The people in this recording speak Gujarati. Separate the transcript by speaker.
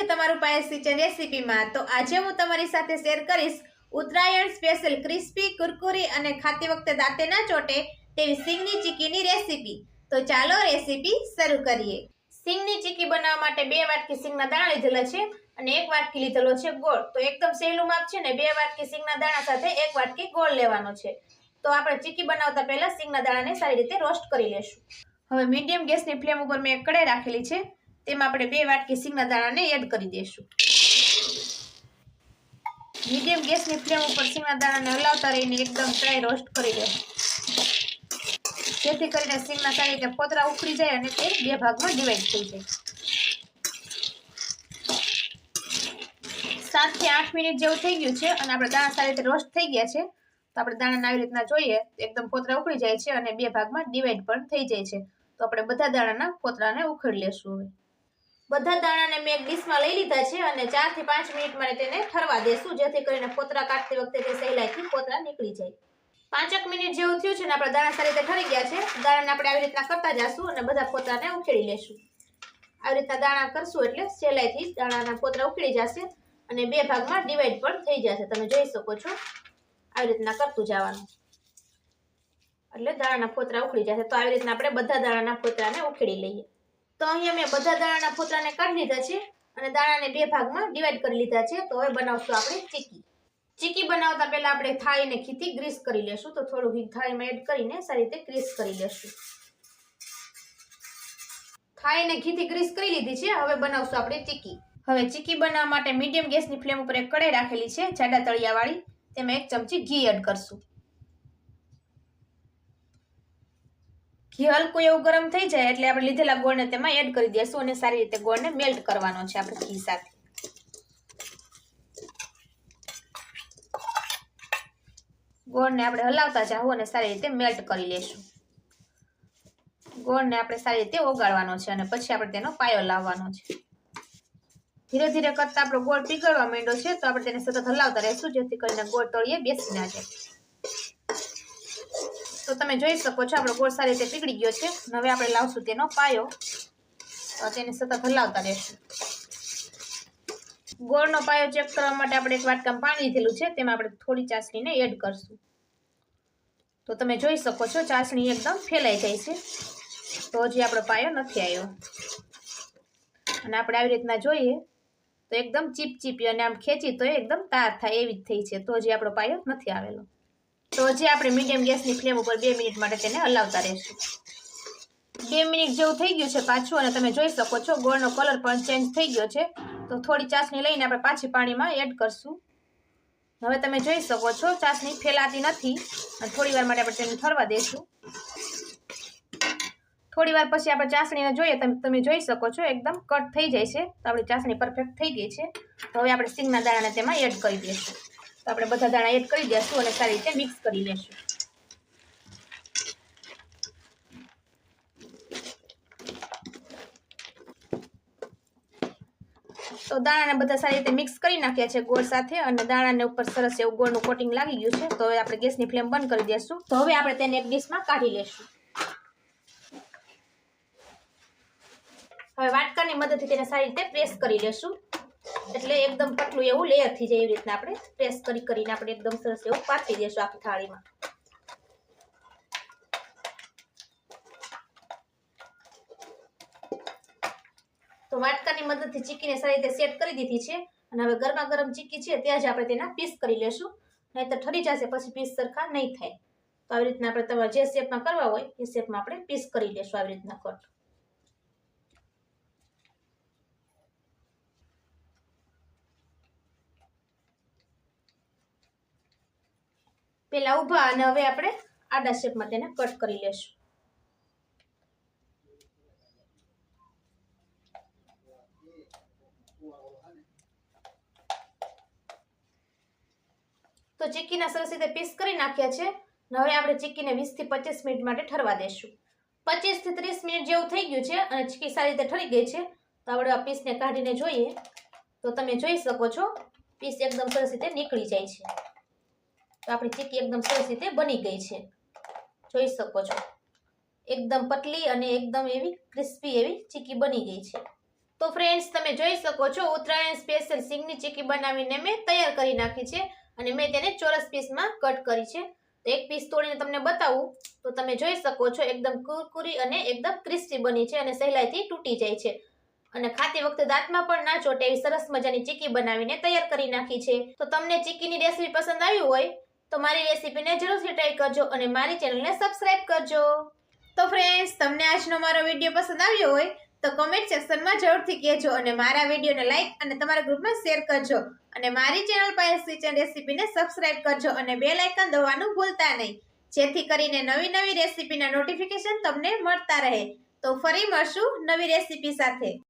Speaker 1: છે તમારું પાયસ કિચન રેસીપીમાં. તો આજે હું તમારી સાથે શેર કરીશ ઉત્તરાયણ સ્પેશિયલ ક્રિસ્પી, કુરકુરી અને ખાતી વખતે દાંતે ના ચોટે તેવી સિંગની ચીકીની રેસીપી. તો ચાલો રેસીપી શરૂ કરીએ. સિંગની ચીકી બનાવવા માટે બે વાટકી સિંગના દાણા લીધેલા છે અને એક વાટકી લીધેલો છે ગોળ. તો એકદમ સહેલું માપ છે ને બે વાટકી સિંગના દાણા સાથે એક વાટકી ગોળ લેવાનો છે. તો આપણે ચીકી બનાવતા પહેલાં સિંગના દાણાને સારી રીતે રોસ્ટ કરી લેશું. હવે મીડિયમ ગેસની ફ્લેમ ઉપર મેં કડાઈ રાખેલી છે. તેમાં આપણે બે વાટકી સિંગના દાણાને એડ કરી દઈશું. મીડિયમ ગેસની ફ્લેમ ઉપર સિંગના દાણાને હલાવતા રહીને એકદમ ડ્રાય રોસ્ટ કરી દે જેથી કરીને સિંગના સારી રીતે પોતરા ઉખડી જાય અને તે બે ભાગમાં ડિવાઈડ થઈ જાય. સાતથી આઠ મિનિટ જેવું થઈ ગયું છે અને આપણે દાણા સારી રીતે રોસ્ટ થઈ ગયા છે. તો આપણે દાણાને આવી રીતના જોઈએ, એકદમ પોતરા ઉખડી જાય છે અને બે ભાગમાં ડિવાઈડ પણ થઈ જાય છે. તો આપણે બધા દાણાના પોતરાને ઉખડી લેશું હવે. બધા દાણાને મેં એક ડીશમાં લઈ લીધા છે અને ચારથી પાંચ મિનિટ માટે તેને ઠરવા દેશું. જેથી કરીને પોતરા કાઢતી વખતે તે સહેલાઈથી પોતરા નીકળી જાય. પાંચક મિનિટ જેવું થયું છે ને આપણા દાણા સારી રીતે ઠરી ગયા છે. દાણાને આપણે આવી રીતના કરતા જશું અને બધા પોતરાને ઉખેડી લેશું. આવી રીતના દાણા કરશું એટલે સહેલાઈથી દાણાના પોતરા ઉખેડી જશે અને બે ભાગમાં ડિવાઈડ પણ થઈ જશે. તમે જોઈ શકો છો આવી રીતના કરતું જવાનું. એટલે દાણાના ફોતરા ઉખડી જશે. તો આવી રીતના આપણે બધા દાણાના ફોતરાને ઉખેડી લઈએ. તો અહીંયા મેં બધા દાણાના ફોતરાને કાઢી લીધા છે અને દાણાને બે ભાગમાં ડિવાઈડ કરી લીધા છે. તો હવે બનાવશું આપણે ચીકી. ચીકી બનાવતા પહેલાં આપણે થાળીને ખીથી ગ્રીસ કરી લેશું. તો થોડું ઘી થાળીમાં એડ કરીને સારી રીતે ગ્રીસ કરી લેશું. થાળીને ઘીથી ગ્રીસ કરી લીધી છે. હવે બનાવશું આપણે ચીકી. હવે ચીકી બનાવવા માટે મીડિયમ ગેસની ફ્લેમ ઉપર એક કડાઈ રાખેલી છે. જાડા તળિયાવાળી. તેમાં એક ચમચી ઘી એડ કરશું. ઘી હલકું એવું ગરમ થઈ જાય એટલે આપણે લીધેલા ગોળને તેમાં એડ કરી દઈશું અને સારી રીતે ગોળને મેલ્ટ કરવાનો છે આપણે ઘી સાથે. ગોળને આપણે હલાવતા જાવું અને સારી રીતે મેલ્ટ કરી લેશું. ગોળને આપણે સારી રીતે ઓગાળવાનો છે અને પછી આપણે તેનો પાયો લાવવાનો છે. ધીરે ધીરે કરતા આપણો ગોળ પીગળવા માંડ્યો છે તો આપણે તેને સતત હલાવતા રહીશું જેથી કરીને ગોળ તળીએ બેસી ના જાય. તો તમે જોઈ શકો છો, આપણો ગોળ સારી રીતે પીગળી ગયો છે. હવે આપણે લાવશું તેનો પાયો. તો તેને સતત હલાવતા રહેશું. ગોળનો પાયો ચેક કરવા માટે આપણે એક વાટકામ પાણી લીધેલું છે, તેમાં આપણે થોડી ચાસણીને એડ કરશું. તો તમે જોઈ શકો છો, ચાસણી એકદમ ફેલાઈ જાય છે. તો હજી આપણો પાયો નથી આવ્યો. અને આપણે આવી રીતના જોઈએ, તો એકદમ ચીપચીપી અને આમ ખેંચી તો એકદમ તાર થાય એવી જ થઈ છે. તો હજી આપણો પાયો નથી આવેલો. તો હજી આપણે મીડિયમ ગેસની ફ્લેમ ઉપર બે મિનિટ માટે તેને હલાવતા રહેશું. બે મિનિટ જેવું થઈ ગયું છે પાછું અને તમે જોઈ શકો છો ગોળનો કલર પણ ચેન્જ થઈ ગયો છે. તો થોડી ચાસણી લઈને આપણે પાછી પાણીમાં એડ કરશું. હવે તમે જોઈ શકો છો ચાસણી ફેલાતી નથી અને થોડી વાર માટે આપણે તેને ઠરવા દઈશું થોડી વાર પછી આપણે ચાસણીને જોઈએ તમે જોઈ શકો છો એકદમ કટ થઈ જાય છે. તો આપણી ચાસણી પરફેક્ટ થઈ ગઈ છે. તો હવે આપણે સિંગના દાણાને તેમાં એડ કરી દઈશું. આપણે બધા દાણા એડ કરી દઈશું અને સારી રીતે મિક્સ કરી લેશું. તો દાણાને બધા સારી રીતે મિક્સ કરી નાખ્યા છે ગોળ સાથે અને દાણાને ઉપર સરસ એવું ગોળનું કોટિંગ લાગી ગયું છે. તો હવે આપણે ગેસની ફ્લેમ બંધ કરી દઈશું તો હવે આપણે તેને એક ડીશમાં કાઢી લેશું. હવે વાટકાની મદદથી તેને સારી રીતે પ્રેસ કરી લેશું. એટલે એકદમ પતલું એવું લેયર થઈ એવી રીતના આપણે પ્રેસ કરી કરીને આપણે એકદમ સરસ એવું પાથરી દઈશું આખી થાળીમાં. તો વાટકાની મદદથી ચીકીને સારી રીતે સેટ કરી દીધી છે અને હવે ગરમા ગરમ ચીકી છે ત્યાં જ આપણે તેના પીસ કરી લેશું. નહીં તો ઠરી જશે પછી પીસ સરખા નહીં થાય. તો આવી રીતના આપણે તમારે જે શેપમાં કરવા હોય એ શેપમાં આપણે પીસ કરી લેશું આવી રીતના કટ. પેલા ઊભા અને હવે આપણે આડા શેપમાં તેને કટ કરી લેશું. તો ચીક્કીના સરસ રીતે પીસ કરી નાખ્યા છે. હવે આપણે ચીક્કીને વીસથી પચીસ મિનિટ માટે ઠરવા દેશું. પચીસથી ત્રીસ મિનિટ જેવું થઈ ગયું છે અને ચીક્કી સારી રીતે ઠરી ગઈ છે. તો આપણે આ પીસને કાઢીને જોઈએ. તો તમે જોઈ શકો છો પીસ એકદમ સરસ રીતે નીકળી જાય છે. તો આપણી ચીકી એકદમ સરસ રીતે બની ગઈ છે. જોઈ શકો છો. એકદમ પતલી અને એકદમ એવી ક્રિસ્પી એવી ચીકી બની ગઈ છે. તો ફ્રેન્ડ્સ તમે જોઈ શકો છો, ઉત્તરાયણ સ્પેશિયલ સિંગની ચીકી બનાવીને મેં તૈયાર કરી નાખી છે અને મેં તેને ચોરસ પીસમાં કટ કરી છે. તો એક પીસ તોડીને તમને બતાવું, તો તમે જોઈ શકો છો, એકદમ કુરકુરી અને એકદમ ક્રિસ્પી બની છે અને સહેલાઈથી તૂટી જાય છે. અને ખાતી વખતે દાંતમાં પણ ના ચોટે એવી સરસ મજાની ચીકી બનાવીને તૈયાર કરી નાખી છે. તો તમને ચીકીની રેસીપી પસંદ આવી હોય તો મારી રેસીપીને જરૂરથી ટ્રાય કરજો અને મારી ચેનલને સબસ્ક્રાઈબ કરજો. તો ફ્રેન્ડ્સ તમને આજનો મારો વીડિયો પસંદ આવ્યો હોય, તો કમેન્ટ સેક્શનમાં જરૂરથી કહેજો અને મારા વિડીયોને લાઈક અને તમારા ગ્રુપમાં શેર કરજો. અને મારી ચેનલ પાયસ કિચન રેસીપીને સબસ્ક્રાઈબ કરજો અને બે લાઇકન દબાવવાનું ભૂલતા નહીં. જેથી કરીને નવી નવી રેસીપીના નોટિફિકેશન તમને મળતા રહે. તો ફરી મળશું નવી રેસીપી સાથે.